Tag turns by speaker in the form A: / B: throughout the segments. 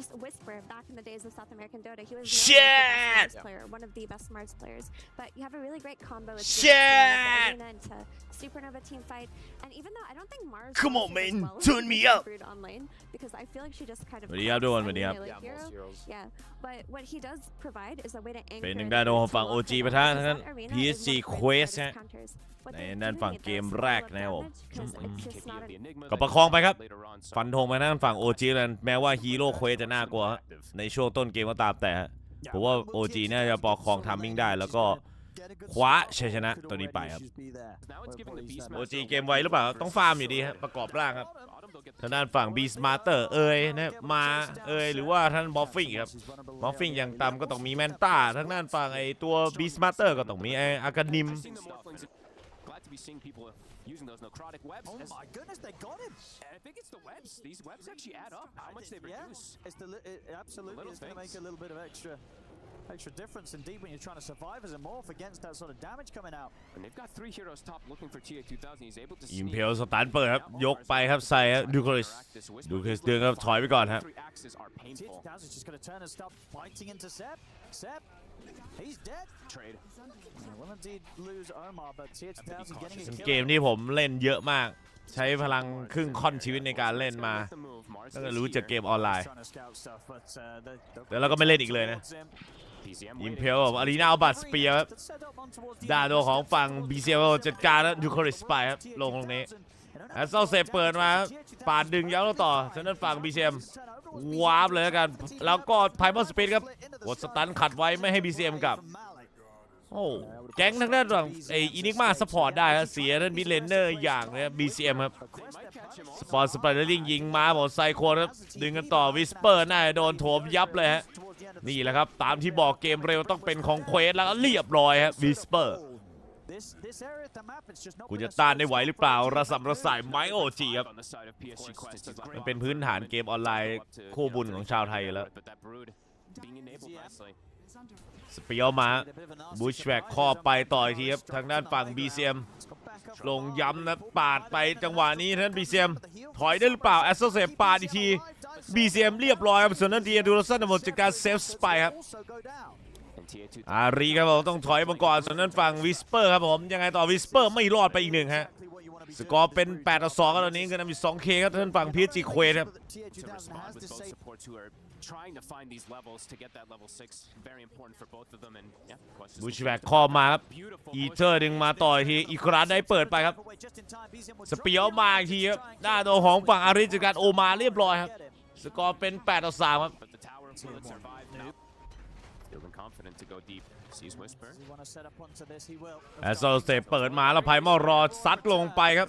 A: He's a Whisper back in the days of South American Dota. He was known as
B: Shit!
A: the best Mars player, one of the best Mars players. But you have a really great combo with
B: Shit!
A: Arena into Supernova team fight. And even though I don't think Mars
B: Come on,
A: honestly does
B: man.
A: well with
B: Turn me
A: Brood
B: up.
A: Brood on lane because I feel like she just kind of
B: สวัสดีครับทุกคนสวัสดีครับ
A: melee
C: Yeah,
A: hero.
C: most heroes.
A: Yeah, but what he does provide is a way to anchor
B: เป็นทาง
A: the
B: ด้านของฝั่ง
A: tool
B: OG
A: for
B: ปะทะ
A: them,
B: ทางด้าน
A: because that arena is
B: PSG
A: one of the
B: Quest
A: hardest
B: ฮะ
A: counters. What
B: ใน
A: they're
B: ด้าน
A: doing,
B: ฝั่ง
A: it
B: เก
A: does
B: ม
A: a
B: แร
A: lot
B: ก
A: of
B: นะครับผม
A: damage 'cause it's just not a
B: ก็ประคองไปครับ ฟันธงไปทางด้านฝั่ง OG แล้วแม้ว่าฮีโร่เควสจะน่ากลัวฮะในช่วงต้นเกมก็ตามแต่ฮะผมว่า OG น่าจะประคองทัมมิ่งได้ แล้วก็คว้าชัยชนะตัวนี้ไปครับ OG เกมไวหรือเปล่า ต้องฟาร์มอยู่ดีฮะประกอบร่างครับทางด้านฝั่ง b ีสมาร์เตอร์เอ่ยนะมาเอ่ยหรือว่าท่านบอฟฟิงครับบอฟฟิงอย่างต่ำก็ต้องมีแมนต้าทางด้านฝั่งไอตัว b ีสมาร์เตอร์ก็ต้องมีไออากานิม
C: Glad to be seeing people using those necrotic webs.
D: Oh
C: as-
D: my goodness, they got him.
C: and I think it's the webs. These webs actually add up. How much they
D: Yeah,
C: reduce.
D: it's the li- it absolutely
C: little
D: it's going to make
C: things.
D: a little bit of extra extra difference indeed when you're trying to survive as a morph against that sort of damage coming out.
C: And they've got three heroes top looking for TA 2000. He's able to
B: อิม
C: sneak
B: เพลสตันเปิดครับ ยกไปครับใส่ครับดูคริส
C: interact this whisper.
B: ดูคริสเดินครับถอยไปก่อนฮะ
C: Three axes are
D: TH
C: painful.
D: 2000 is just going to turn and start biting into Sep. Sep, he's dead.
C: Trade.
D: They will indeed lose Omar, but TH 2000 getting
B: เป็น
D: a
B: เก
D: kill.
B: มที่ผมเล่นเยอะมาก ใช้พลังครึ่งค่อนชีวิตในการเล่นมา
C: Let's go with the move. Mars
B: ตั้งแต่
C: is
B: รู้จัก
C: here.
B: เกมออนไลน์
D: Trying to scout stuff, but uh, they, they'll
B: แล้วเราก็ไม่เล่นอีกเลยนะ
D: towards him.
C: PCM
B: อิม
C: waiting.
B: เพลแบบอารีนาบัตสเปียครับ
D: To set up on towards the
B: ด้าน
D: end
B: ตัว
D: of
B: ของ
D: the
B: ฝั่ง
D: step.
B: บีเซียจัดการแล้วดูคริสไปครับลงตรงนี้แล้วเซฟเปิดมาปาดดึงยาวแล้วต่อฉะนั้นฝั่ง BCM วาร์ปเลยแล้วกัน แล้วก็ไพมอสปีดครับกดสตันขัดไว้ไม่ให้ BCM กลับ โอ้แก๊งทั้งด้านฝั่งไออินิกมาสปอร์ตได้ครับเสียท่านมิเลนเนอร์อย่างเนี่ย BCM ครับสปอร์ตสไปเดอร์ลิงยิงมาหมดไซโคนครับดึงกันต่อวิสเปอร์น่าจะโดนโถมยับเลยฮะนี่แหละครับ ตามที่บอกเกมเร็วต้องเป็นของเควสแล้วก็เรียบร้อยครับวิสเปอร์ กูจะต้านได้ไหวหรือเปล่าระสำระสายไม้โอจีครับ
C: on the side of PSG Quest. He's like,
B: มันเป็นพื้นฐานเกมออนไลน์คู่บุญของชาวไทยอยู่แล้ว
C: But that brood being enabled nicely.
B: สเปียวมาบูชแวกข้อไปต่ออีกทีครับทางด้านฝั่ง BCM ลงย้ำนะปาดไปจังหวะนี้ท่าน BCM ถอยได้หรือเปล่าแอสโซเซปาดอีกที BCM เรียบร้อยครับส่วนนั้นทีดูลสันหมดจากการเซฟสไปครับ
C: And TA 2000
B: อารีครับผมต้องถอยมาก่อนส่วนนั้นฝั่งวิสเปอร์ครับผมยังไงต่อวิสเปอร์ไม่รอดไปอีกหนึ่งฮะสกอร์เป็น8ต่อ2ครับตอนนี้ก็นำอยู่ 2K ครับท่านฝั่งพีจีเควครับ
C: to respond with both supports who are trying to find these levels to get that level six. Very important for both of them. And yeah, Quest is
B: บูช
C: looking
B: แวก
C: to
B: ข้อมาครับ
C: beautiful
B: อี
C: push.
B: เทอร์ดึงมาต่ออีกทีอีกครั้งได้เปิดไปครับ สเปียวมาอีกทีครับหน้าตัวของฝั่งอาริจากการโอมาเรียบร้อยครับ สกอร์เป็น8ต่อ3ครับ แอสโซเซเปิดมาแล้วไพมอลรอซัดลงไปครับ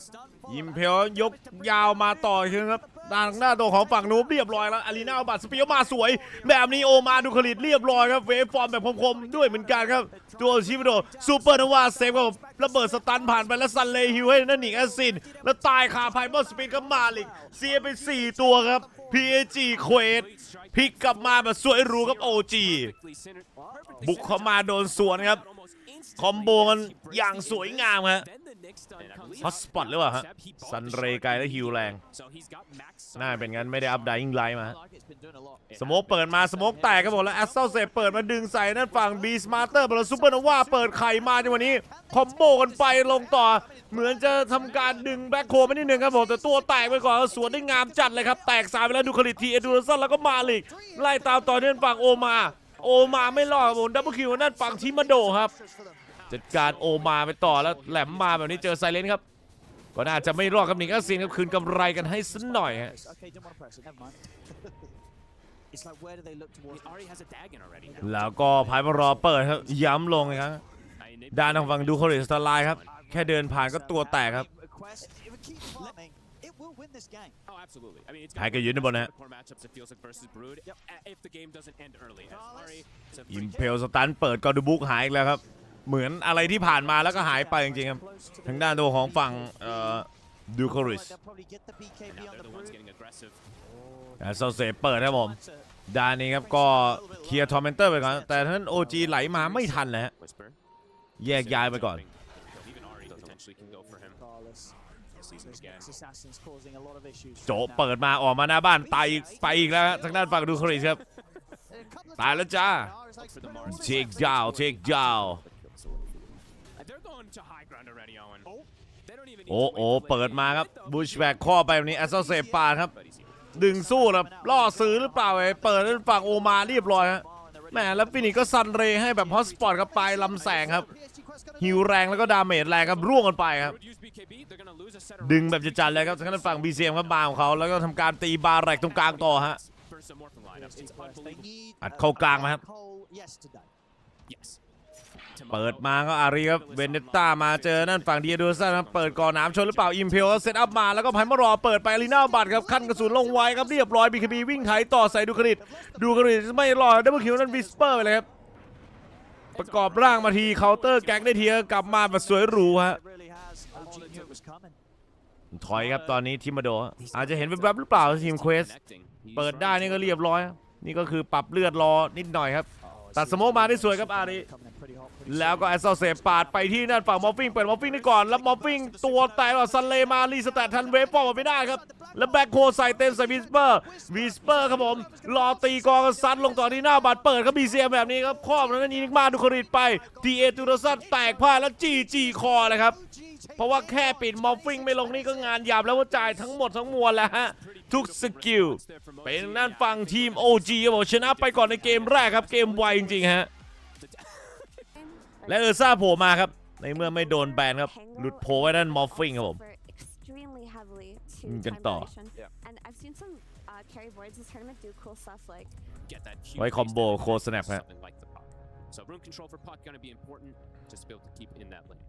B: ยิมเพลยกยาวมาต่ออีกทีครับด้านหน้าตัวของฝั่งนูบเรียบร้อยแล้วอารีนาเอาบัตรสเปียวมาสวย แบบนี้โอมาดูคลิตเรียบร้อยครับเวฟฟอร์มแบบคมๆด้วยเหมือนกันครับ ตัวชิมิโดซูเปอร์นวาเซฟกับระเบิดสตันผ่านไปแล้วซันเลฮิวให้นั่นหนิงแอสซินแล้วตายคาไพมอลสปีดกับมาลิกเสียไป 4 ตัวครับ PAG เควสพลิกกลับมาแบบสวยหรูกับ OG บุกเข้ามาโดนสวนครับ คอมโบกันอย่างสวยงามครั
C: บ the next stun comes
B: ฮอตสปอตหรือเปล่าฮะ
C: Seb, he bought
B: ซัน
C: the
B: เร
C: shard
B: ไกลและฮิวแรง
C: So he's got max
B: น่า
C: summon.
B: เป็นงั้นไม่ได้อัพไดอิงไลท์มาฮะ
C: It
B: สโมกเปิดมาสโมกแตกกันหมดแล้วแอสเซลเซเปิดมาดึงใส่นั่นฝั่งบีสมาร์เตอร์บอลซูเปอร์โนวาเปิดไข่มาในวันนี้ คอมโบกันไปลงต่อ เหมือนจะทำการดึงแบ็คโคไปนิดนึงครับผมแต่ตัวแตกไปก่อนแล้วสวนได้งามจัดเลยครับ แตกสายไปแล้วดูคลิตทีเอดูรสันแล้วก็มาลิกไล่ตามต่อเนื่องฝั่งโอมา โอมาไม่รอดครับผมดับเบิลคิวนั่นฝั่งทิมาโดครับ จัดการโอมาไปต่อแล้วแหลมมาแบบนี้เจอไซเลนครับก็น่าจะไม่รอดครับหนิงก็ซินครับคืนกำไรกันให้สักหน่อยฮะ
D: Okay, didn't want to press it. Never mind. it's like where do they look
C: He
D: towards?
C: already has a dagon already.
B: แล้วก็พายมารอเปิดครับย้ำลงอีกครั้ง
C: I enabled
B: ด้านทางฝั่งดูคอริสตาไลน์ครับ แค่เดินผ่านก็ตัวแตกครับ
D: Quest, if it keeps farming, it will win this game.
C: Oh, absolutely. I mean, it's
B: หายกันอยู่ในบนนะฮะ
C: the core matchups. It feels like versus Brood. uh, If the game doesn't end early, as Mari, it's a
B: อิ
C: free
B: มเพลสตันเปิดกอดูบุกหายอีกแล้วครับ เหมือนอะไรที่ผ่านมาแล้วก็หายไปจริงๆครับ
D: Close to
B: ทางด้านตัวของฝั่งเอ่อดูคอริส
D: They'll probably get the BKB
C: Now
D: on
C: they're
D: the
C: the ones
D: brood.
C: getting aggressive.
B: แต่โซเซเปิดครับผม
D: That's a-
B: ด้านนี้ครับก็เคลียร์ทอร์เมนเตอร์ไปก่อน แต่ท่านโอจีไหลมาไม่ทันเลยฮะ
C: Whisper.
B: แยกย้ายไปก่อน
C: Even Ari potentially can go for him.
D: Carlos.
C: season again.
D: Next Assassin's causing a lot of issues
B: โจะ
D: right now.
B: เปิดมาออกมาหน้าบ้านตายอีกไปอีกแล้วฮะทางด้านฝั่งดูคริสครับ ตายแล้วจ้า
C: For the Mars.
B: เช็คดาวเช็คดาว โอ้
C: to wait
B: โอ้
C: till late
B: เปิด
C: game.
B: มาครับ
C: Let them
B: บูช
C: do
B: แบก
C: it.
B: ข้อไปแบบนี้แอสเซลเซปาดึ
C: But he's here.
B: ดึงสู้แล้วล่อซื้อหรือเปล่าไอ้เปิดฝั่งโอมาเรียบร้อยฮะแหมแล้วฟินิกก็ซันเรย์ให้แบบฮอตสปอตกับปลายลำแสงครับฮิวแรงแล้วก็ดาเมจแรงครับร่วงกันไปครับ
C: Would use BKB, they're gonna lose a set of
B: ดึง
C: rounds.
B: แบบจัดๆเลยครับทางด้านฝั่ง BCM ครับมาของเขาแล้วก็ทำการตีบาร์แรกตรงกลางต่อฮะ
C: Versus a Morphin lineup. It's
D: They
C: unbelievable.
D: need
B: อัดเข้ากลางนะครับ
D: Cole yesterday.
C: Yes.
B: เปิดมาก็อารีครับเวนเนตต้ามาเจอนั่นฝั่งเดียดูซันครับเปิดก่อนน้ำชนหรือเปล่าอิมเพลเซตอัพมาแล้วก็ไพ่มารอเปิดไปอารีนาบัตครับขั้นกระสุนลงไว้ครับเรียบร้อยบีคบีวิ่งไถต่อใส่ดูคริตดูคริตไม่รอดับเบิลคิวนั่นวิสเปอร์ไปเลยครับประกอบร่างมาทีเคาน์เตอร์แก๊กได้ทีก็กลับมาแบบสวยหรูฮะถอยครับตอนนี้ทีมมาโด อาจจะเห็นแวบๆหรือเปล่าทีมเควสเปิดได้นี่ก็เรียบร้อย นี่ก็คือปรับเลือดรอนิดหน่อยครับ ตัดสโมกมาได้สวยครับอารี แล้วก็แอสเซเซปาดไปที่นั่นฝั่งมอฟฟิงเปิดมอฟฟิงได้ก่อน แล้วมอฟฟิงตัวแตกก่อนซันเลมารีสแตททันเวฟฟอร์มไม่ได้ครับ แล้วแบ็คโคใส่เต็มใส่วิสเปอร์วิสเปอร์ครับผม รอตีกองกันซัดลงต่อที่หน้าบัตเปิดครับบีเซียแบบนี้ครับครอบแล้นั่นยิงมาดูคริตไปทีเอตูโรซันแตกพ่ายแล้วจีจีคอเลยครับเพราะว่าแค่ปิดมอฟฟิงไม่ลงนี่ก็งานหยาบแล้วว่าจ่ายทั้งหมดทั้งมวลแล้วฮะทุกสกิลเป็นนั่นฝั่งทีม OG ครับผมชนะไปก่อนในเกมแรกครับเกมไวจริงๆฮะ และเออร์ซ่าโผล่มาครับ ในเมื่อไม่โดนแบนครับ หลุดโผล่ไว้ด้านมอฟฟิงครับผม
A: extremely heavily to
B: อืมกัน
A: time
B: ต่อ
A: duration. And I've seen some uh, carry boards this tournament do cool stuff like
C: get that huge
B: ไว้
C: base
B: combo
C: damage
B: core snap ฮะ
C: something like the puck. So room control for puck gonna be important just to be able to keep in that lane.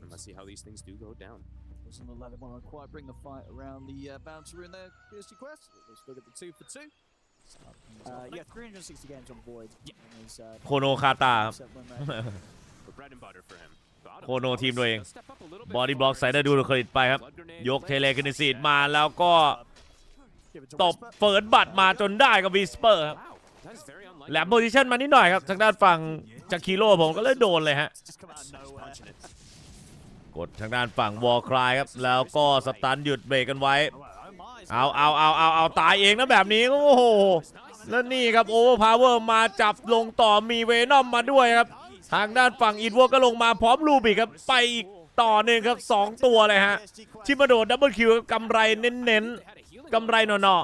C: And let's see how these things do go down.
E: Doesn't allow them to quite bring the fight around the uh, bouncer in there. PSG Quest. Let's look at the two for two.
D: Uh, yeah, 360 games on Void.
C: Yeah.
D: And he's, uh,
B: โคโนคาตาครับ
D: set win rate.
C: But bread and butter for him. Bottom
B: โคโน
C: close.
B: ทีมตัวเอง
C: They'll step up a little bit
B: บอดี้บล็อก
C: forward.
B: ใส่ได้ดูเครดิตไปครับ
C: Blood grenade
B: ยก
C: placed.
B: เทเลคนิซีดมาแล้วก็
D: Give it to
B: ตบ
D: Whisper.
B: เฟิร์สบัตรมาจนได้กับวีสเปอร์ครับ
C: Wow, that is very unlikely.
B: แหลมโพซิชันมานิดหน่อยครับ ทางด้านฝั่งจากคีโร่ผมก็เลยโดนเลยฮะ
D: Just come out of
C: Just
D: nowhere.
C: punching it.
B: กดทางด้านฝั่งวอลคลายครับ แล้วก็สตันหยุดเบรกกันไว้
D: Oh, oh my.
B: เอาเอาเอาเอาเอาตายเองนะแบบนี้ โอ้โห แล้วนี่ครับโอเวอร์พาวเวอร์มาจับลงต่อมีเวนอมมาด้วยครับ ทางด้านฝั่งอินวก็ลงมาพร้อมลูบิกครับ ไปอีกต่อหนึ่งครับ 2 ตัวเลยฮะ
D: PSG Quest.
B: ที่มาโดดดับเบิลคิวกำไรเน้น
C: They had a healing
B: กำไรหน่อ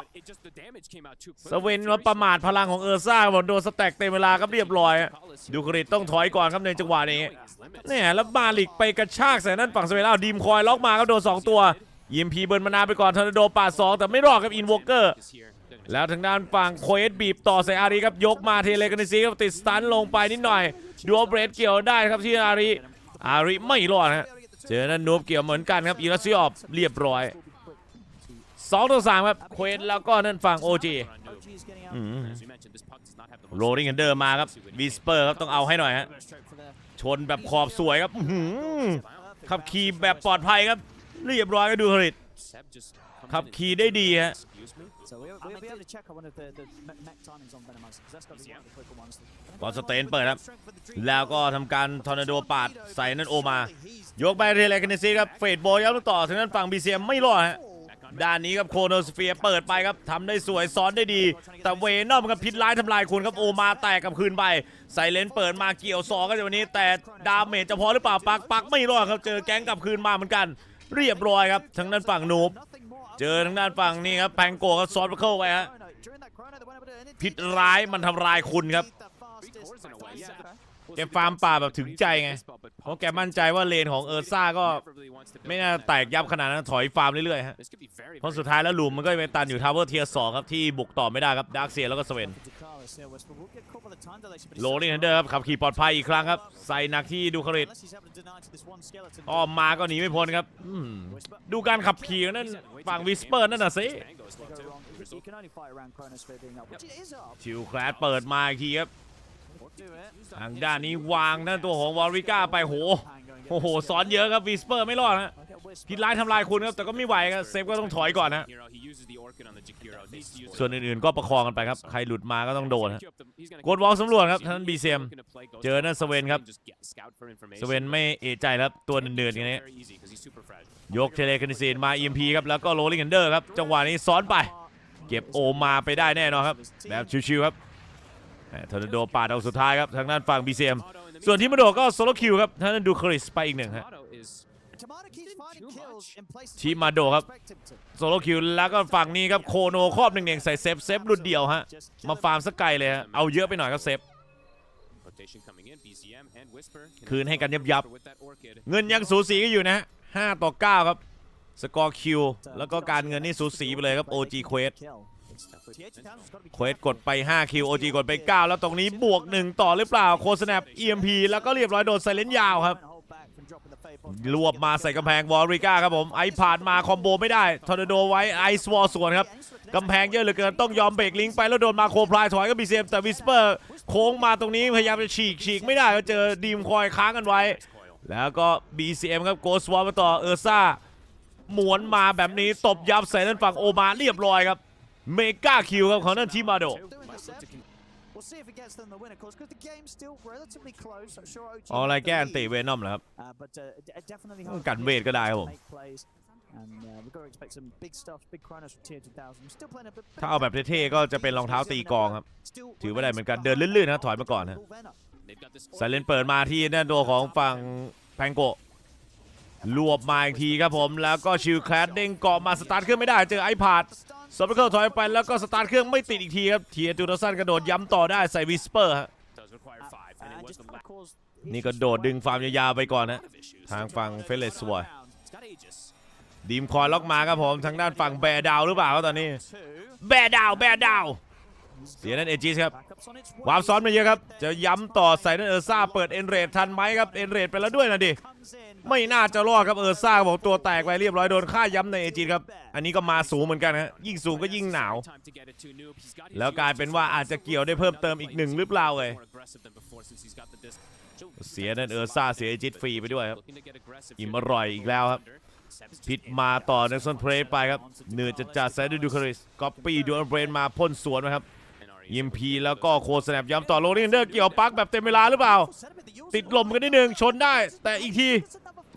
B: ๆสเวนมาประมาทพลังของเออร์ซ่าครับโดนสแต็กเต็มเวลาครับเรียบร้อยดูกริตต้องถอยก่อนครับในจังหวะนี้เนี่ยแล้วมาลิกไปกระชากใส่นั่นฝั่งสเวนเอาดีมคอยล็อกมาครับโดน2ตัว ยิมพีเบิร์นมานาไปก่อนทอร์นาโดปาด2แต่ไม่รอดครับอินวอเกอร์ แล้วทางด้านฝั่งโคเอสบีบต่อใส่อารีครับยกมาเทเลกันซีครับติดสตันลงไปนิดหน่อยดูเบรดเกี่ยวได้ครับที่อารีอารีไม่รอดฮะเจอนั่นนูบเกี่ยวเหมือนกันครับอิรัสซิออฟเรียบร้อยสองต่อสามครับโคเอสแล้วก็นั่นฝั่งโอจี
D: OG is getting out.
B: โรลลิงกันเดอร์มาครับวิสเปอร์ครับต้องเอาให้หน่อยฮะ
D: Go straight for the
B: ชนแบบขอบสวยครับอื้อหือขับขี่แบบปลอดภัยครับ เรียบร้อยก็ดูผลิตขับขี่ได้ดีฮะ
D: So we'll, we'll be able to check. I wonder if the, the me- mech timings on Venomous because that's got to be one of the quicker ones.
B: ก่อนสเตนเปิดครับ แล้วก็ทำการทอร์นาโดปาดใส่นั่นโอมา ยกไปเทเลกันซีครับ เฟดโบย้ำต่อถึงนั้นฝั่งบีเซียไม่รอดฮะ ด้านนี้ครับโคโนสเฟียร์เปิดไปครับทำได้สวยซ้อนได้ดี แต่เวนอมกับพิษร้ายทำลายคุณครับโอมาแตกกลับคืนไปไซเลนเปิดมาเกี่ยวซองกันในวันนี้ แต่ดาเมจจะพอหรือเปล่าปักปักไม่รอดครับเจอแก๊งกลับคืนมาเหมือนกัน เรียบร้อยครับทั้งด้านฝั่งนูบเจอทางด้านฝั่งนี้ครับแพงโกะกับซอสเข้าไปฮะพิษร้ายมันทำลายคุณครับแกฟาร์มป่าแบบถึงใจไง เพราะแกมั่นใจว่าเลนของเออร์ซ่าก็ไม่น่าแตกยับขนาดนั้นถอยฟาร์มเรื่อยๆฮะ เพราะสุดท้ายแล้วหลุมมันก็ไปตันอยู่ทาวเวอร์เทียร์สองครับที่บุกต่อไม่ได้ครับดาร์คเซียแล้วก็สเวน โลลิงฮันเดอร์ครับขับขี่ปลอดภัยอีกครั้งครับ ใส่หนักที่ดูคาริตอ้อมมาก็หนีไม่พ้นครับดูการขับขี่นั่นฝั่งวิสเปอร์นั่นน่ะสิชิวแคลสเปิดมาอีกทีครับทางด้านนี้วางนั่นตัวของวอริก้าไปโหโอ้โหซ้อนเยอะครับวิสเปอร์ไม่รอดฮะ
D: Okay,
B: พิษร้ายทำลายคุณครับ แต่ก็ไม่ไหวครับเซฟก็ต้องถอยก่อนนะ
C: Hero, he uses the Orchid on the Jakiro. They use
B: ส่วนอื่นๆก็ประคองกันไปครับ ใครหลุดมาก็ต้องโดนฮะ
C: He's gonna
B: กดวอลสำรวจครับท่าน BCM เจอนั่นสเวนครับ
C: Just get- scout for information.
B: สเวนไม่เอะใจแล้วครับตัวเนืดๆอย่างนี้
C: Very easy 'cause he's super fragile.
B: ยกเทเลคานิซีนมา EMP ครับ แล้วก็โรลลิง g ันเดอร์ครับ จังหวะนี้ซ้อนไป เก็บโอมาไปได้แน่นอนครับ แบบชิวๆครับทอร์นาโดปาดเอาสุดท้ายครับ ทางด้านฝั่ง BCM ส่วนที่มาโดก็โซโลคิวครับท่านนดูคริสไปอีกหนึ่งฮะ
C: Tomato is
D: Tomato keeps finding
C: too
D: kills
C: much.
D: in places
B: ทีม
D: where
B: มาโดครับ
D: you expect him to.
B: โซโลคิวแล้วก็ฝั่งนี้ครับโคโนครอบหนึ่งเน่งใส่เซฟเซฟหลุดเดียวฮะ มาฟาร์มสักไกลเลยฮะ เอาเยอะไปหน่อยครับเซฟ
C: rotation coming in. BCM and Whisper.
B: คืนให้กันยับ
C: with that Orchid.
B: เงินยังสูสีกันอยู่นะฮะ5ต่อ9ครับ สกอร์คิว แล้วก็การเงินนี่สูสีไปเลยครับ OG Quest
D: Kill. TH Townsend's gotta be
B: เควสกดไป 5 คิว OG กดไป 9 แล้วตรงนี้บวก 1 ต่อหรือเปล่า โคสแนป EMP แล้วก็เรียบร้อยโดนไซเลนยาวครับ รวบมาใส่กำแพงวอริก้าครับผมไอผ่านมาคอมโบไม่ได้ทอร์นาโดไว้ไอสวอลสวนครับกำแพงเยอะเหลือเกินต้องยอมเบรกลิงไปแล้วโดนมาโคพลายถอยก็บีเซมแต่วิสเปอร์โค้งมาตรงนี้พยายามจะฉีกฉีกไม่ได้ก็เจอดีมคอยค้างกันไว้ แล้วก็ BCM ครับโกสวอมาต่อเออร์ซ่าหมวนมาแบบนี้ตบยับใส่ด้านฝั่งโอมาเรียบร้อยครับเมกาคิวครับของนั่นทีมาโด เอาอะไรแก้อัน
D: lead.
B: ติเวนอมเหรอครับ
D: Uh, but uh, d- it definitely
B: ต้อง
D: helps
B: กันเวทก็ได้ครับผม
D: make plays. And uh, we've got to expect some big stuff, big Chronos from tier 2000. Still playing a bit.
B: ถ้าเอาแบบเท่ๆก็จะเป็นรองเท้าตีกลองครับ
D: Still
B: ถือว่าได้เหมือนกันเดินลื่นๆนะถอยมาก่อนนะ
D: Venom.
C: They've got this
B: ไซเลนเปิดมาที่ด้านตัวของฝั่งแพงโกะรวบมาอีกทีครับผมแล้วก็ชิลแคลดเด้งเกาะมาสตาร์ทเครื่องไม่ได้เจอไอพาด สอบเคิลถอยไปแล้วก็สตาร์ทเครื่องไม่ติดอีกทีครับเทียจูดสันกระโดดย้ำต่อได้ใส่วิสเปอร์ฮะนี่ก็โดดดึงฟาร์มยาวๆไปก่อนนะทางฝั่งเฟลเลสสวยดีมคอยล็อกมาครับผมทางด้านฝั่งแบดาวหรือเปล่าครับตอนนี้ แบดาวแบดาว เสียนั่นเอจิสครับ
D: Backups on its
B: วาร์ป
D: way.
B: ซ้อนมาเยอะครับ จะย้ำต่อใส่นั่นเออร์ซ่าเปิดเอ็นเรดทันไหมครับเอ็นเรดไปแล้วด้วยนะดิไม่น่าจะรอดครับเออร์ซ่าบอกตัวแตกไปเรียบร้อยโดนฆ่าย้ำในเอจิสครับ อันนี้ก็มาสูงเหมือนกันฮะยิ่งสูงก็ยิ่งหนาว แล้วกลายเป็นว่าอาจจะเกี่ยวได้เพิ่มเติมอีกหนึ่งหรือเปล่าเอ่ยเสียนั่นเออร์ซ่าเสียเอจิตฟรีไปด้วยครับอิ่มอร่อยอีกแล้วครับพิษมาต่อในซนเพลย์ไปครับเหนือจะจัดไซดดูคาริสก๊อปปี้ดูอันเบรนมาพ่นสวนนะครับ ยิมพีแล้วก็โคสแนปย้ำต่อโรลิงเดอร์เกี่ยวปักแบบเต็มเวลาหรือเปล่า ติดลมกันนิดนึงชนได้ แต่อีกที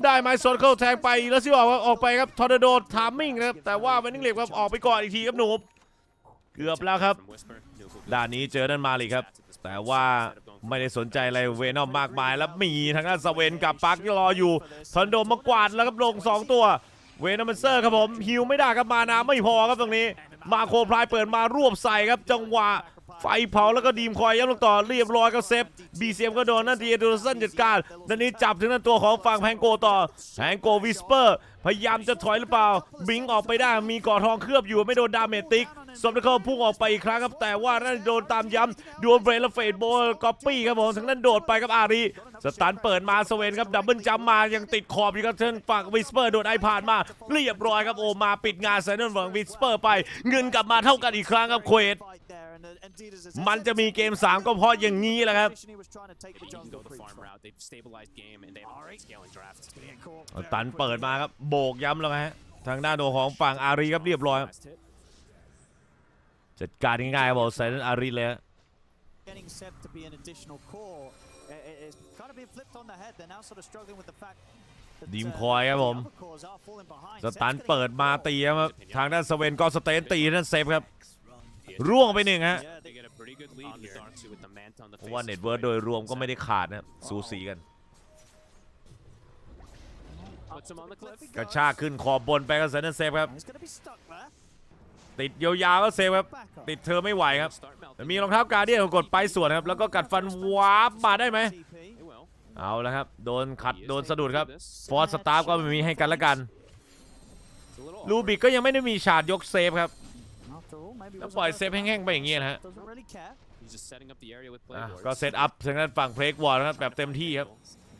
B: ได้ไม้โซนเข้าแทงไปแล้วสิบอกว่าออกไปครับทอร์นาโดทามมิ่งนะครับแต่ว่าเวนนิงเล็กครับออกไปก่อนอีกทีครับหนูเกือบแล้วครับ ด้านนี้เจอด้านมาลีครับ แต่ว่าไม่ได้สนใจอะไรเวนอมมากมายแล้วมีทางด้านสเวนกับปาร์คที่รออยู่ทอร์นาโดมากวาดแล้วครับลง 2 ตัว เวนอมเซอร์ครับผมฮิวไม่ได้ครับมานาไม่พอครับตรงนี้ มาโคพลายเปิดมารวบใส่ครับจังหวะไฟเผาแล้วก็ดีมคอยย้ำลงต่อเรียบร้อยก็เซฟบีเซียมก็โดนนั่นทีดูสันจัดการดันนี้จับถึงนั่นตัวของฝั่งแพงโกต่อแพงโกวิสเปอร์ พยายามจะถอยหรือเปล่า บิงออกไปได้มีก่อทองเคลือบอยู่ไม่โดนดาเมติก สมเด็จเขาพุ่งออกไปอีกครั้งครับแต่ว่านั่นโดนตามย้ำดวลเบรและเฟดโบกอปปี้ครับผมทั้งนั้นโดดไปครับอารีสตันเปิดมาสเวนครับดับเบิลจัมมายังติดขอบอยู่ครับเทิร์นฝั่งวิสเปอร์โดนไอผ่านมาเรียบร้อยครับโอมาปิดงานไซนอนฝั่งวิสเปอร์ไป เงินกลับมาเท่ากันอีกครั้งครับเควดมันจะมีเกม 3 ก็เพราะอย่างนี้แหละครับตันเปิดมาครับโบกย้ำแล้วฮะทางด้านโดของฝั่งอารีครับเรียบร้อยครับ จัดการง่ายๆครับบอกไซนอนอารีเลยฮะ
D: Getting Seb to be an additional core i- i- is kind of being flipped on the head. They're now sort of struggling with the fact that,
B: ดีม
D: uh,
B: คอยครับผม
D: the other cores are falling behind.
B: ส
D: Seb's
B: ตัน
D: gonna
B: เปิด
D: get
B: มา
D: the
B: ตี
D: ball.
B: ครับทางด้านสเวนก็สเตนตีนั่นเซฟครับ ร่วงไปหนึ่งฮะ
D: Yeah,
C: They get a pretty good lead here. Dark with the mant on the
B: เพราะ
C: face
B: ว่า
C: as
B: เน็ต
C: well.
B: เวิร์โดยรวมก็ไม่ได้ขาดนะครับสูสีกัน
C: Puts him on the cliff.
B: กระชากขึ้นขอบบนไปก็เซนเซฟครับ ติดยาวๆก็เซฟครับ
D: Back up.
B: ติดเธอไม่ไหวครับ
C: Start
B: แต่
C: melting.
B: มีรองเท้าการเดียนกดไปสวนครับ แล้วก็กัดฟันวาร์ปมาได้ไหม
D: TP.
C: They will.
B: เอาแล้วครับ โดนขัด
C: He is
B: โดน
C: able
B: สะดุด
C: to
B: ครับ
C: do this.
B: ฟอร์สสตาร์ก็ไม่มีให้กันละกัน
C: It's a little
B: ลูบิกก็ยังไม่ได้มีฉากยกเซฟครับ
D: After all, maybe
B: แล้ว
D: wasn't
B: ปล่อย
D: worth
B: เซฟ
D: the
B: แห้งๆไปอย่างเงี้ยนะฮะ
D: Doesn't really care.
C: He's just setting up the area with
B: อะ
C: Blade
B: ก็
C: Lords.
B: เซตอัพทางด้านฝั่งเพลกวอร์นะครับแบบเต็มที่ครับ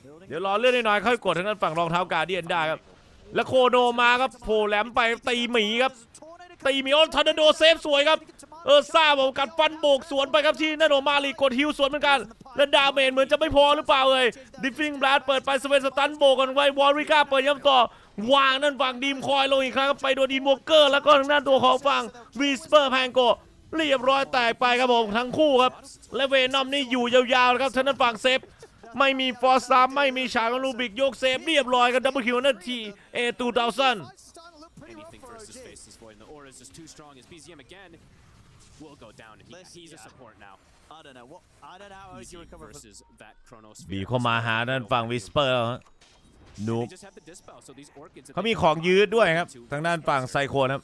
D: Building
B: เดี๋ยวรอเลื่อนนิดหน่อยค่อยกดทางด้านฝั่งรองเท้าการเดียนได้ครับ แล้วโคโนมาครับโผล่แหลมไปตีหมีครับ ตีมีออนทอร์นาโดเซฟสวยครับ เออซ่าบอกกัดฟันโบกสวนไปครับที่นาโนมาลีกดฮิวสวนเหมือนกัน และดาเมจเหมือนจะไม่พอหรือเปล่าเลยดิฟฟิงบลัดเปิดไปสเวนสตันโบกกันไว้วอริก้าเปิดย้ำต่อวางนั่นฝั่งดีมคอยลงอีกครั้งไปโดนดีมวอเกอร์ แล้วก็ทางด้านตัวของฝั่งวีสเปอร์แพงโกเรียบร้อยแตกไปครับผมทั้งคู่ครับ และเวนอมนี่อยู่ยาวๆนะครับทางด้านฝั่งเซฟไม่มีฟอร์ซัมไม่มีฉากลูบิกยกเซฟเรียบร้อยกันดับเบิลคิวนั่นทีเอตูดาวซัน
C: Anything for us to face this void, and the aura is just too strong as BZM again will go down. He,
D: Listen,
C: he's a
D: yeah.
C: support now.
D: I don't know what. I don't know how
C: Easy
D: you recover from
C: versus that Chronos.
B: บีเข้ามาหาด้านฝั่งวิสเปอร์แล้วฮะนูบ
C: They just have the dispel, so these orchids.
B: เขามีของยืดด้วยครับ ทางด้านฝั่งไซโคนครับ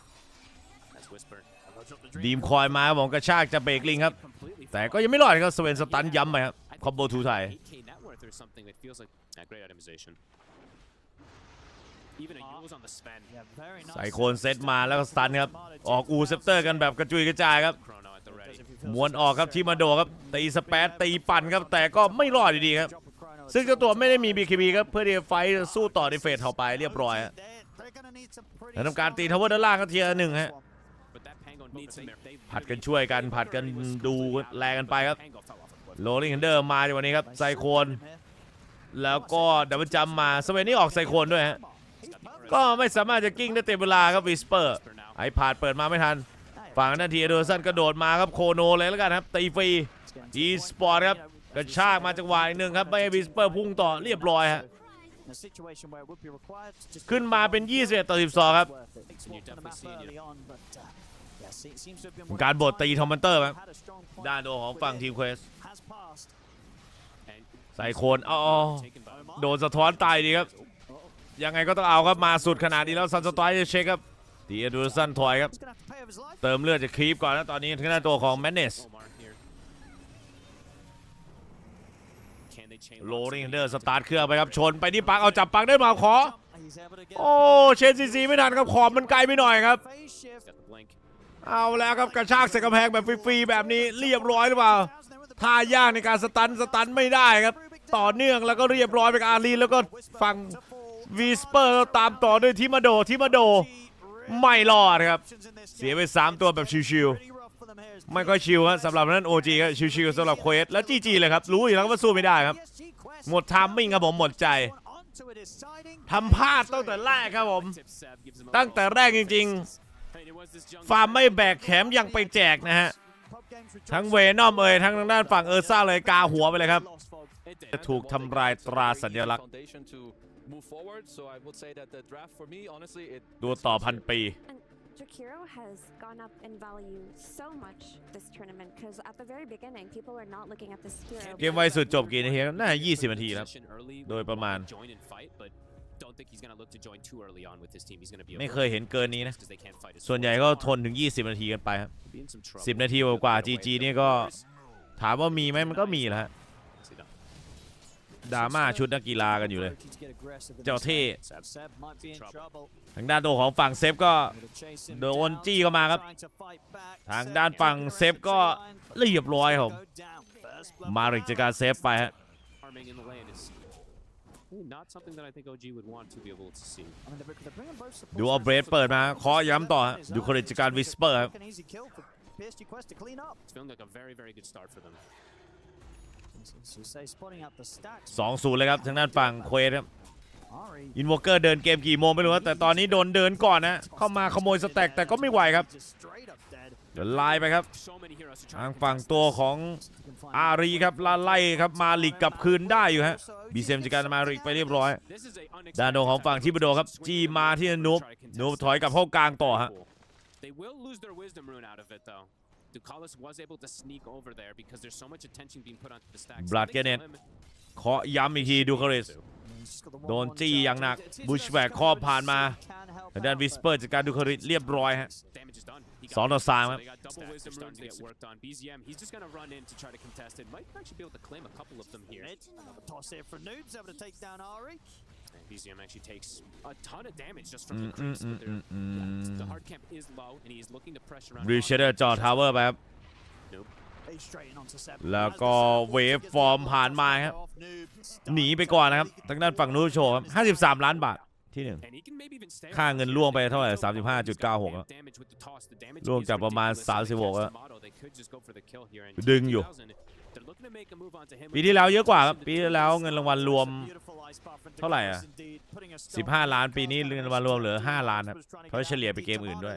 C: That's Whisper.
B: ดีมคอยมาครับผมกระชากจะเบรกลิงครับ
C: Completely
B: แต่ก็ยังไม่รอดครับสเวนสตันย้ำไปครับ คอมโบทูไทย
C: 8k net worth or something that feels like a great itemization. Even a Yule's on the Sven.
D: Yeah, very nice.
B: ไซโคนเซตมาแล้วก็สตันครับ ออกอูเซปเตอร์กันแบบกระจุยกระจายครับ
C: Chrono at the ready.
B: ม้วนออกครับที่มาโดครับตีสเปซตีปั่นครับแต่ก็ไม่รอดอยู่ดีครับ
D: Drop a chrono.
B: ซึ่งเจ้าตัวไม่ได้มี BKB ครับเพื่อที่จะไฟท์สู้ต่อในเฟสต่อไปเรียบร้อยฮะ
D: They're- they're gonna need some pretty
B: แล้วทำการตีทาวเวอร์ด้านล่างก็เทียร์หนึ่งฮะ
C: But that Pango needs some. They
B: ผัดกันช่วยกันผัดกันดูแลกันไปครับ
C: Pango fell off a cliff.
B: โรลลิงเฮนเดอร์มาในวันนี้ครับไซโคนแล้วก็ดับเบิลจัมป์มาสเวนนี่ออกไซโคนด้วยฮะ ก็ไม่สามารถจะกิ้งได้เต็มเวลาครับวิสเปอร์ไอผานเปิดมาไม่ทัน ฝั่งนั้นทีเอเดอร์สันกระโดดมาครับโคโนเลยแล้วกันครับตีฟรีอีสปอร์ตครับกระชากมาจังหวะหนึ่งครับไม่ให้วิสเปอร์พุ่งต่อเรียบร้อยฮะขึ้นมาเป็น 21 ต่อ 12 ครับการบดตีทอมมันเตอร์ครับด้านตัวของฝั่งทีมเควสใส่โคนอ๋อโดนสะท้อนตายดีครับ ยังไงก็ต้องเอาครับมาสุดขนาดนี้แล้วซันสไตล์จะเช็คครับทีเอเดอร์สันถอยครับ เติมเลือดจะครีปก่อนนะตอนนี้ทางด้านตัวของแมนเนสโรลิงเดอร์สตาร์ทเครื่องไปครับชนไปที่ปักเอาจับปักได้มาขอ โอ้เชนซีซีไม่ทันครับขอบมันไกลไปหน่อยครับ เอาแล้วครับกระชากใส่กำแพงแบบฟรีๆแบบนี้เรียบร้อยหรือเปล่าท่ายากในการสตันสตันไม่ได้ครับ ต่อเนื่องแล้วก็เรียบร้อยไปกับอารีแล้วก็ฝั่ง วีสเปอร์ตามต่อด้วยทิมาโดทิมาโด ไม่รอดครับ เสียไป 3 ตัวแบบชิวๆไม่ค่อยชิวครับสำหรับนั้นโอจีครับชิวๆสำหรับเควสแล้วจีจีเลยครับ รู้อยู่แล้วว่าสู้ไม่ได้ครับ หมดทามมิ่งครับผมหมดใจทำพลาดตั้งแต่แรกครับผม ตั้งแต่แรกจริง ๆ ฟาร์มไม่แบกแขมยังไปแจกนะฮะ ทั้งเวนอมเอ่ยทั้งทางด้านฝั่งเออร์ซ่าเลยกาหัวไปเลยครับ จะถูกทำลายตราสัญลักษณ์
F: move forward. So I would say that the draft for me, honestly, it
B: ตัวต่อพันปี
A: Jakiro has gone up in value so much this tournament because at the very beginning, people were not looking at this hero.
B: เกมไวสุดจบกี่นาทีครับน่าจะ20 นาทีครับ
C: Position early,
B: โดยประมาณ
C: join and fight, but don't think he's gonna look to join too early on with this team. He's gonna be
B: ไม่เคยเห็นเกินนี้นะ
C: because they can't fight as
B: ส่วนใหญ่ก็ทนถึง 20 นาทีกันไปครับ
C: Be in some trouble.
B: 10 นาทีกว่าๆ GG นี่ก็ถามว่ามีไหมมันก็มีแหละฮะ
C: Honestly, no.
B: ดราม่าชุดนักกีฬากันอยู่เลย เจ้าเท่
C: Seb.
D: Seb might be in
C: Trouble.
D: trouble.
B: ทางด้านตัวของฝั่งเซฟก็
D: Able to chase him
B: โดน
D: down.
B: จี้เข้ามาครับ
D: Trying to fight back.
B: ทาง
D: Seb
B: ด้านฝั่ง
D: getting
B: เซฟ
D: aggressive
B: ก็
D: tree line.
B: เรียบร้อยครับผม
D: Go down. First blood
B: มาริกจากการเซฟไปฮะ
C: Farming in the lane is really not something that I think OG would want to be able to see.
D: I mean, they're- they're bringing both supports
B: ดูเอา
D: in
B: เบรด
D: for
B: เปิดมา
D: the-
B: ขอย้ำต่อฮะดูคอริจากการวิสเปอร์ครับ
D: An easy kill for PSG Quest to clean up.
C: It's feeling like a very, very good start for them.
D: As you say, spotting out the stacks.
B: 2-0เลยครับทางด้านฝั่งเควสครับ
D: Ari
B: อินวอเกอร์เดินเกมกี่โมงไม่รู้ครับแต่ตอนนี้โดนเดินก่อนนะเข้ามาขโมยสแต็กแต่ก็ไม่ไหวครับ
D: just straight up dead.
B: เดี๋ยวไล่ไปครับ
C: So many heroes to
B: ทาง
C: try to
B: ฝั่ง
C: contest
B: ตัว
C: this.
B: ของ
D: You can find
B: อารีครับลาไล่ครับมาลิกกลับคืนได้อยู่ฮะบีเซมจากการมาลิกไปเรียบร้อย
C: This is a unexpected
B: ด้านโดนของฝั่งทิบโดครับจี้มาที่นูบนูบถอยกลับเข้ากลางต่อฮะ
C: They will lose their wisdom rune out of it though. Ducalis was able to sneak over there because there's so much attention being put onto the stacks.
B: Blood
C: They kill
B: Cannon.
C: him.
B: เคาะย้ำอีกทีดูคาริส
D: He's just got the
B: โดน
D: one-one
B: จี้
D: charge.
B: อย่างหนัก
D: It's- it's
B: บุช
D: just
B: แบก
D: gonna
B: ข้อ
D: go
B: ผ่านมา
D: can help
B: ทางด้าน
D: out,
B: วิสเปอ
D: but
B: ร์จากการดูคาริสเรียบร้อยฮะ
C: Damage is done. He got
B: สองต่อ
C: it.
B: สาม
C: So
B: ครับ
C: they got double wisdom runes to get worked on. BZM, he's just gonna run in to try to contest it. Might actually be able to claim a couple of them here.
D: Mid, another toss here from Noobs, able to take down Ari.
C: And BZM actually takes a ton of damage just from
B: อื
C: the
B: มอืม
C: creeps.
B: อืม
C: but
B: อื
C: they're-
B: มอืม
C: The hard camp is low, and he is looking to pressure around.
B: รีเชเดอร์จอทาวเวอร์ไปครับ
D: He's straight in onto Seb.
B: แล้ว
D: As the
B: ก็
D: Seb
B: เวฟ
D: gets
B: ฟอร์ม
D: the
B: ผ่านมาครับ
D: off Noob.
B: หนีไปก่อนนะครับ ทางด้านฝั่งนูโชว์ครับ 53 ล้านบาทที่หนึ่ง
C: And he can maybe even stay
B: ค่า
C: around
B: เงิน
C: here.
B: ล่วงไป
C: They're
B: เท่าไหร่
C: gonna go for it. He's got
B: 35.96
C: amp
B: อะ
C: damage with the toss. The damage
B: ล่วง
C: is
B: จากประมาณ
C: ridiculous. So they
B: 36
C: catch
B: อะ
C: Tomato. They could just go for the kill here. And
B: ดึงอยู่
C: 2000, they're looking to make a move onto him
B: ปี
C: with
B: ที่แล้ว
C: the
B: เยอะกว่าครับ
C: position
B: ปีที่แล้วเงินรางวัลรวม เท่าไหร่อะ15 ล้านปีนี้เงินรางวัลรวมเหลือ 5 ล้านครับเพราะเฉลี่ยไปเกมอื่นด้วย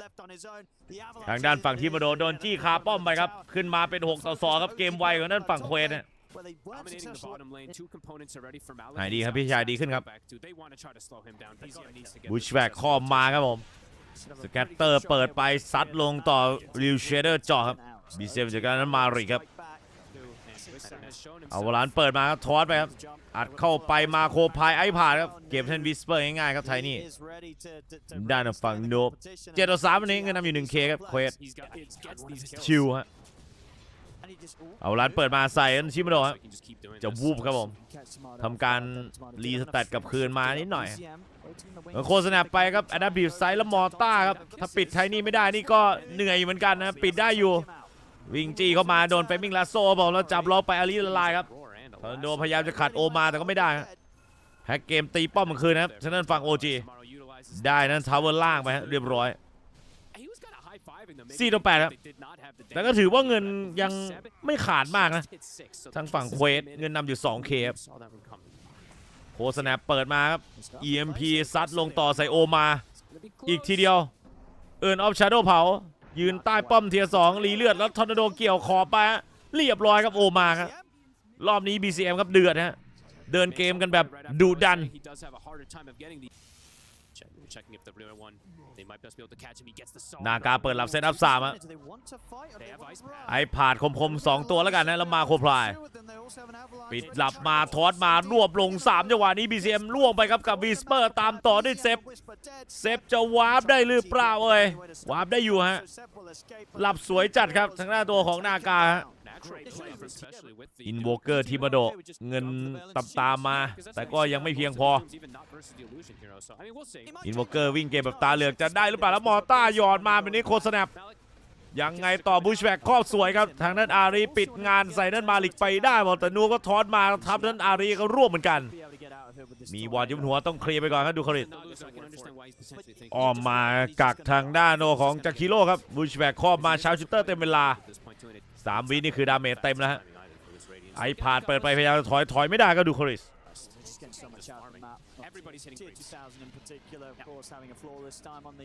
B: ทางด้านฝั่งที่มาโดนโดนจี้คาป้อมไปครับ ขึ้นมาเป็น6ต่อ2ครับเกมไวกว่านั้นฝั่งเควสเนี่ย
C: Dominating the bottom lane, two components already from Alex.
B: หายดีครับพี่ชายดีขึ้นครับ
C: Back to- they wanna try to slow him down. BZM needs to get
B: บูช
C: this
B: แบก
C: success.
B: ข้อมมาครับผมสแกตเตอร์เปิดไปซัดลงต่อริวเชเดอร์เจาะครับบีเซมจากการนั้นมาริกครับ
C: And Wizard has shown
B: เอา
C: himself
B: วลานเปิดมาครับทอสไปครับ อัดเข้าไปมาโคพายไอผ่านครับ เก็บเทนวิสเปอร์ง่ายๆครับไทนี่ด้านฝั่งโนบเจ็ดต่อสามวันนี้เงินนำอยู่ 1K ครับเควสชิวฮะเอาวลานเปิดมาใส่อันชิมโดครับจะวูบครับผมทำการรีสแตทกับคืนมานิดหน่อยโฆษณาไปครับอดับบีฟไซด์และมอต้าครับ ถ้าปิดไทนี่ไม่ได้นี่ก็เหนื่อยเหมือนกันนะ ปิดได้อยู่ วิ่งจี้เข้ามาโดนเฟมิงลาโซบอกแล้วจับล็อกไปอาลีละลายครับทอร์นาโดพยายามจะขัดโอมาแต่ก็ไม่ได้แฮกเกมตีป้อมกลางคืนนะครับฉะนั้นฝั่งโอจี
C: Tomorrow utilizes
B: ได้นั้นทาวเวอร์ล่างไปเรียบร้อย
C: He was kinda high-fiving them. Maybe
B: สี่ต่อแปดครับแต่ก็ถือว่าเงินยังไม่ขาดมากนะทางฝั่งเควสเงินนำอยู่ 2K ครับโคสแนปเปิดมาครับ EMP ซัดลงต่อใส่โอมา อีกทีเดียว เอิร์นออฟชาโดว์เผา ยืนใต้ป้อมเทียสองรีเลือดแล้วทอร์นาโดเกี่ยวขอบไปฮะเรียบร้อยครับโอมาครับรอบนี้ BCM ครับเดือดฮะเดินเกมกันแบบดุดัน นากาเปิดรับเซตอัพสามฮะ
C: They have ice pack.
B: ไอผาดคมๆ2ตัวแล้วกันนะแล้วมาโคพลาย ปิดหลับมาทอดมารวบลง3จังหวะนี้ BCM ล่วงไปครับกับวีสเปอร์ตามต่อด้วยเซฟเซฟจะวาร์ปได้หรือเปล่าเอ่ยวาร์ปได้อยู่ฮะหลับสวยจัดครับทางหน้าตัวของนากาฮะ
C: Natural play, especially with the
B: อินโวเกอร์ทีมาโดเงินตามตามๆมา แต่ก็ยังไม่เพียงพอ
C: even not versus the illusion hero. So I mean, we'll see.
B: อินโวเกอร์วิ่งเกมแบบตาเหลือกจะได้หรือเปล่า แล้วมอต้าหยอดมาแบบนี้โคสแนป
C: Malik
B: ยังไงต่อบูชแบกครอบสวยครับ ทางนั้นอารีปิดงานใส่นั่นมาลิกไปได้บอกแต่นูก็ทอดมาทับนั้นอารีก็ร่วมเหมือนกัน มีวอร์ดยุบหัวต้องเคลียร์ไปก่อนครับดูคริต
C: not lose, so I can understand why he's potentially thinking
B: อ้อมมากักทางด้านโนของจากคิโร่ครับบูชแบกครอบมาชาวชูเตอร์เต็มเวลา
C: สา
B: มวินี่คือดาเมจเต็มแล้วฮะไอผ่านเปิดไปพยายามถอยถอยไม่ได้ก็ดูคริส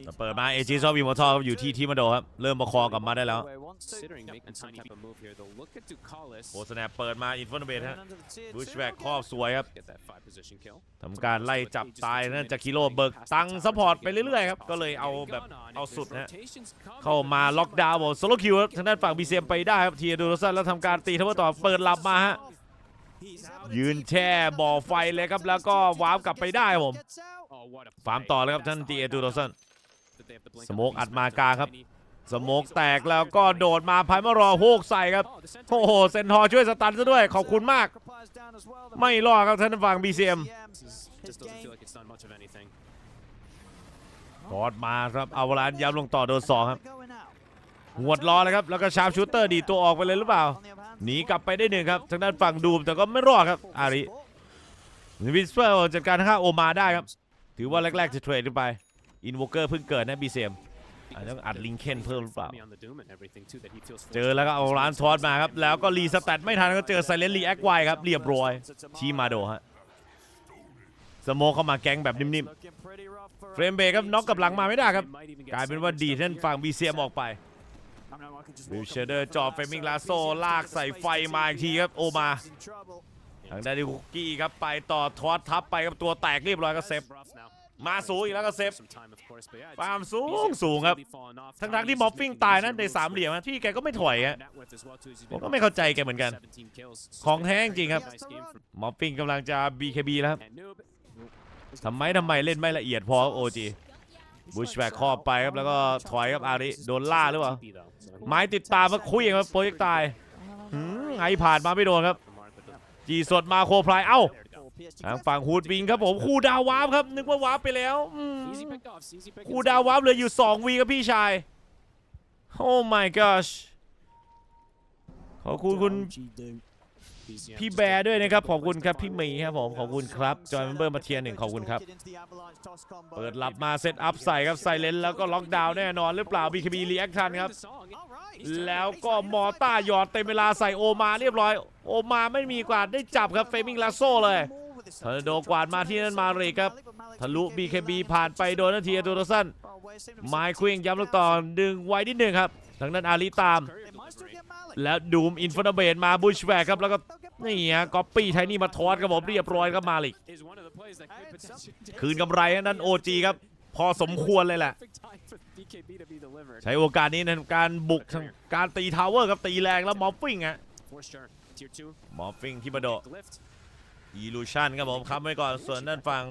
B: แต่เปิดมาเอจิซอฟวิมอทออยู่ที่ทีมาโดครับ เริ่มประคองกลับมาได้แล้ว
C: Considering making some type of move here, they'll look at Ducalis.
B: โคสแนปเปิดมาอินฟอนเบทฮะบูชแบกครอบสวยครับ
C: Get that five position kill.
B: ทำการไล่จับตายนั่นจากคิโร่เบิกตังค์ซัพพอร์ตไปเรื่อยๆครับ ก็เลยเอาแบบเอาสุดนะฮะเข้ามาล็อกดาวน์บอกโซโลคิวทางด้านฝั่งบีเซียมไปได้ครับเทียดูโรซันแล้วทำการตีทว่าต่อเปิดหลับมาฮะ ยืนแช่บ่อไฟเลยครับแล้วก็วาร์ปกลับไปได้ครับผม
C: Oh, what a
B: ฟาร์ม
C: play.
B: ต่อเลยครับท่านทีเอดูโรซัน
C: That they have the blink
B: ส
C: on
B: โมก
C: the
B: อัด
C: Beast
B: มา
C: Master
B: กลางครับ
C: Tiny.
B: สโมกแตกแล้วก็โดดมาพายมารอโฮกใส่ครับ
C: Oh, the center
B: โอ้โหเซนทอร์ช่วยสตันซะด้วยขอบคุณมาก ไม่รอดครับท่านฝั่งบีเซียม
C: just doesn't feel like it's done much of anything.
B: กอดมาครับเอาวลานย้ำลงต่อโดนสองครับหวดรอเลยครับแล้วก็ชาร์ปชูเตอร์ดีดตัวออกไปเลยหรือเปล่า หนีกลับไปได้หนึ่งครับทางด้านฝั่งดูมแต่ก็ไม่รอดครับอาริวิสเปอร์จัดการฆ่าโอมาได้ครับ ถือว่าแรกๆจะเทรดขึ้นไปอินวอเกอร์เพิ่งเกิดนะบีเซียมอาจจะต้องอัดลิงเคนเพิ่มหรือเปล่า เจอแล้วก็เอาร้านทอสมาครับ แล้วก็รีสแตทไม่ทันก็เจอไซเลนรีแอคไวครับ เรียบร้อย ชีมาโดฮะ สโมกเข้ามาแก๊งแบบนิ่มๆ เฟรมเบรกครับน็อกกับหลังมาไม่ได้ครับ กลายเป็นว่าดีท่านฝั่งบีเซียมออกไป วิลเชเดอร์จอบเฟมิงลาโซลากใส่ไฟมาอีกทีครับโอมาทางด้านดิคุกกี้ครับไปต่อทอสทับไปครับตัวแตกเรียบร้อยก็เซฟมาสูงอีกแล้วก็เซฟฟาร์มสูงสูงครับ
C: really fallen off.
B: ทั้งที่มอฟฟิงตาย
C: easier
B: นในสามเหลี่ยมนะพี่แกก็ไม่ถอยฮะผมก็ไม่เข้าใจแกเหมือนกัน ของแท้จริงครับ มอฟฟิงกำลังจะ BKB แล้วครับทำไมทำไมเล่นไม่ละเอียดพอโอจี บุชแบกครอบไปครับแล้วก็ถอยครับอาริโดนล่าหรือเปล่า
C: TP though, so he
B: ไม้ติดตามมาคุยครับโปรเจกตายหืมไงผ่านมาไม่โดนครับ
C: the mark, but the-
B: จีสดมาโคพลายเอ้า
C: there to go.
B: ทางฝั่งฮูดวิงครับผมคูดาววาร์ปครับ นึกว่าวาร์ปไปแล้วอืม
C: Easy pickoffs, easy pick
B: คู
C: and
B: ดาว
C: save.
B: วาร์ปเหลืออยู่ 2 วีครับพี่ชายโอ้ my gosh ขอบคุณคุณ พี่แบร์ด้วยนะครับ ขอบคุณครับ พี่หมีครับผม ขอบคุณครับ จอยเมมเบอร์มาเทียร์หนึ่งขอบคุณครับ เปิดหลับมาเซตอัพใส่ครับไซเลนแล้วก็ล็อกดาวน์แน่นอนหรือเปล่า BKB รีแอคทันครับ แล้วก็มอต้าหยอดเต็มเวลาใส่โอมาเรียบร้อย โอมาไม่มีกวาดได้จับครับเฟมิงลาโซ่เลย ทอร์นาโดกวาดมาที่นั่นมาเลยครับทะลุ BKB ผ่านไปโดนนาทีตัวสั้นไมค์ควิงย้ำลูกต่อดึงไว้นิดหนึ่งครับทางนั้นอาลีตาม แล้วดูมอินฟอนเบนมาบุชแวกครับแล้วก็นี่ฮะก๊อปปี้ไทนี่มาทอดครับผมเรียบร้อยครับมาลิกคืนกำไรให้นั่น OG ครับพอสมควรเลยแหละ ใช้โอกาสนี้ในการบุกทางการตีทาวเวอร์ครับตีแรงแล้วมอฟฟิงฮะมอฟฟิงที่มาโด อีลูชันครับผมค้ำไว้ก่อนส่วนด้านฝั่ง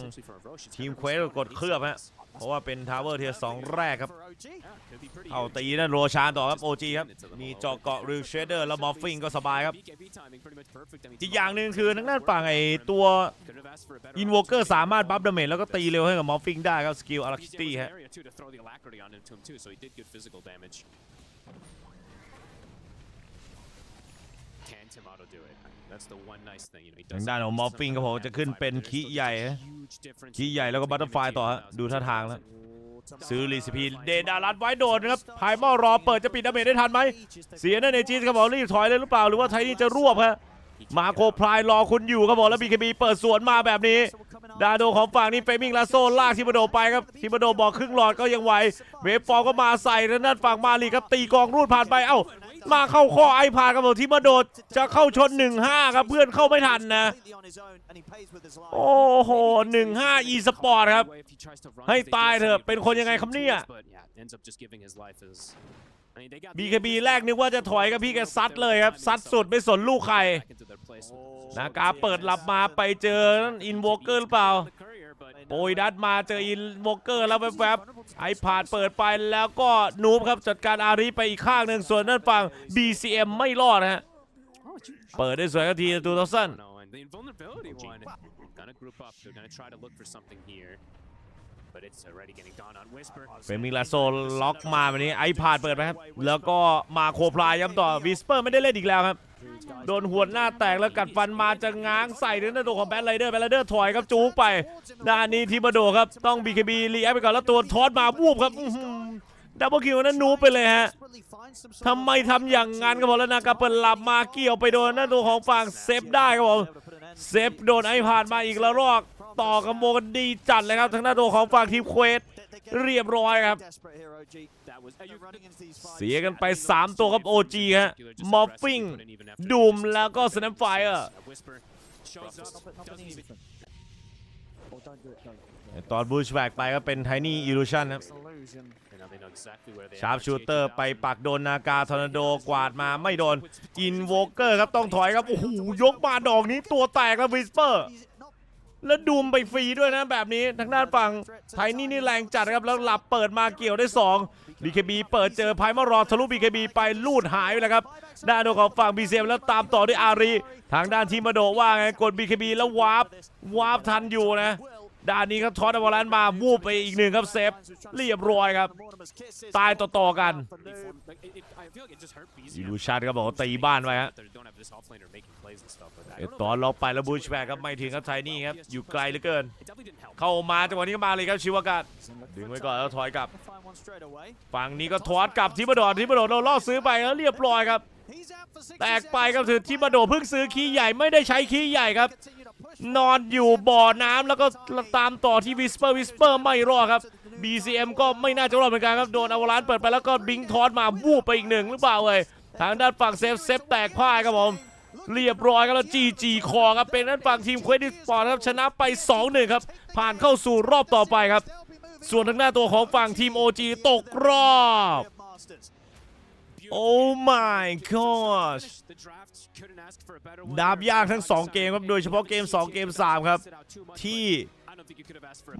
B: ทีมเควสกดเคลือบฮะเพราะว่าเป็นทาวเวอร์เทียร์สองแรกครับ เอาตีนั่นโรชานต่อครับ OG ครับ มีเจาะเกาะริวเชเดอร์แล้วมอฟฟิงก็สบายครับ อีกอย่างหนึ่งคือทางด้านฝั่งไอตัวอินโวเกอร์สามารถบัฟดาเมจแล้วก็ตีเร็วให้กับมอฟฟิงได้ครับ สกิลอารัคิตี้ฮะ ทางด้านของมอฟฟิงครับผมจะขึ้นเป็นคีใหญ่ฮะคีใหญ่แล้วก็บัตเตอร์ไฟต่อฮะดูท่าทางแล้วซื้อรีซิพีเดดารัดไว้โดนนะครับพายมอรอเปิดจะปิดดาเมจได้ทันไหมเสียนั่นเอจีครับผมรีบถอยเลยหรือเปล่าหรือว่าไทยนี่จะรวบฮะมาโคพลายรอคุณอยู่ครับผมแล้วบีเคบีเปิดสวนมาแบบนี้ ดาโดของฝั่งนี้เฟมิงลาโซลากทิบาโดไปครับทิบาโดบอกครึ่งหลอดก็ยังไหวเวฟฟอร์ก็มาใส่แล้วนั่นฝั่งมาลีครับตีกองรูดผ่านไปเอ้า มาเข้าข้อไอผ่านครับผมทิบาโดดจะเข้าชน 1-5 ครับเพื่อนเข้าไม่ทันนะ โอ้โห1-5 e สปอร์ตครับ ให้ตายเถอะเป็นคนยังไงครับเนี่ย BKB แรกนึกว่าจะถอยกับพี่แกซัดเลยครับ ซัดสุดไม่สนลูกใครนากาเปิดหลับมาไปเจอนั่นอินโวเกอร์หรือเปล่า โอยดัดมาเจออินโวเกอร์แล้วแวบๆไอผ่านเปิดไปแล้วก็นูบครับจัดการอารีไปอีกข้างหนึ่งส่วนนั่นฝั่ง BCM ไม่รอดนะฮะเปิดได้สวยก็ทีตูทอสัน
C: The invulnerability one. Gonna group up. They're gonna try to look for something here. But it's already getting gone on Whisper.
B: เฟมิงลาโซล็อกมาแบบนี้ไอพาดเปิดไปครับแล้วก็มาโคพลายย้ำต่อวิสเปอร์ไม่ได้เล่นอีกแล้วครับ โดนหวนหน้าแตกแล้วกัดฟันมาจะง้างใส่ถึงหน้าตัวของแบทไรเดอร์แบทไรเดอร์ถอยครับจู๊กไปด้านนี้ทีมาโดครับต้อง BKB รีแอคไปก่อนแล้วตัวทอดมาวูบครับดับเบิลคิวนั้นนูไปเลยฮะทำไมทำอย่างนั้นครับผมแล้วนากาเปิดหลับมาเกี่ยวไปโดนหน้าตัวของฝั่งเซฟได้ครับผมเซฟโดนไอผ่านมาอีกแล้วรอกต่อกับโมกันดีจัดเลยครับทางหน้าตัวของฝั่งทีมเควสเรียบร้อยครับ เสียกันไป 3 ตัวครับ OG ฮะมอฟฟิงดูมแล้วก็สแนปไฟเออร์
C: Whisper shows up. Doesn't even.
B: ตอนบูชแบกไปก็เป็นไทนี่อิลูชันครับ
C: And now they know exactly where they
B: ชาร์ป
C: are.
B: ชูเตอร์ไปปักโดนนากาทอร์นาโดกวาดมาไม่โดน อินโวเกอร์ครับต้องถอยครับ โอ้โห ยกมาดอกนี้ตัวแตกแล้ววิสเปอร์ แล้วดูมไปฟรีด้วยนะแบบนี้ทางด้านฝั่งไทนี่นี่แรงจัดครับ แล้วหลับเปิดมาเกี่ยวได้ 2 BKB เปิดเจอไพมารอทะลุ BKB ไปลูดหายไปแล้วครับด้านของฝั่ง BCM แล้วตามต่อด้วยอารี ทางด้านทีมาโดว่าไงกด BKB แล้ววาร์ปวาร์ปทันอยู่นะ ด้านนี้ครับทอดอวอลันมาวูบไปอีกหนึ่งครับเซฟเรียบร้อยครับ ตายต่อๆกัน
C: Like, it, it, I feel like it just hurt BZM.
B: อิลูชันครับบอกว่าตีบ้านไว้ฮะ
C: They don't have this offlaner making plays and stuff, but I
B: ไอ้
C: don't
B: ต
C: know.
B: อนล็อกไปแล้วบูชแบกครับไม่ถึงครับไทนี่ครับอยู่ไกลเหลือเกิน
C: It definitely didn't help.
B: เข้ามาจังหวะนี้ก็มาเลยครับชิวากาศดึงไว้ก่อนแล้วถอยกลับ ฝั่งนี้ก็ทอดกลับทิบดอนทิบดอนเราล่อซื้อไปแล้วเรียบร้อยครับ แตกไปครับถือทิบดอนเพิ่งซื้อคีย์ใหญ่ไม่ได้ใช้คีย์ใหญ่ครับ นอนอยู่บ่อน้ำแล้วก็ตามต่อที่วิสเปอร์วิสเปอร์ไม่รอดครับ BCM ก็ไม่น่าจะรอดเหมือนกันครับ โดนอวารานเปิดไปแล้วก็บิงทอดมาวูบไปอีกหนึ่งหรือเปล่าเอ่ยทางด้านฝั่งเซฟเซฟแตกพ่ายครับผม เรียบร้อยครับแล้วจีจีคอครับเป็นด้านฝั่งทีมเควดิสปอร์ตครับชนะไป2-1ครับ ผ่านเข้าสู่รอบต่อไปครับ ส่วนทางหน้าตัวของฝั่งทีม OG ตกรอบ โอ้ my gosh
C: The draft couldn't ask for a better
B: ดาบยากทั้ง 2 เกมครับ โดยเฉพาะเกม 2 เกม 3 ครับ ที่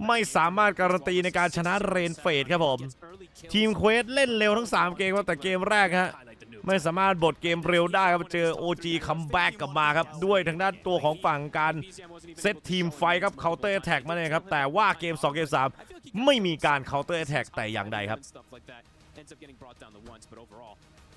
B: ไม่สามารถการันตีในการชนะเรนเฟดครับผม ทีมเควสเล่นเร็วทั้ง 3 เกมครับแต่เกมแรกฮะไม่สามารถบดเกมเร็วได้ครับเจอ OG คัมแบ็กกลับมาครับ ด้วยทางด้านตัวของฝั่งการเซตทีมไฟครับเคาน์เตอร์แท็กมาเลยครับ แต่ว่าเกม 2 เกม 3 ไม่มีการเคาน์เตอร์แท็กแต่อย่างใดครับ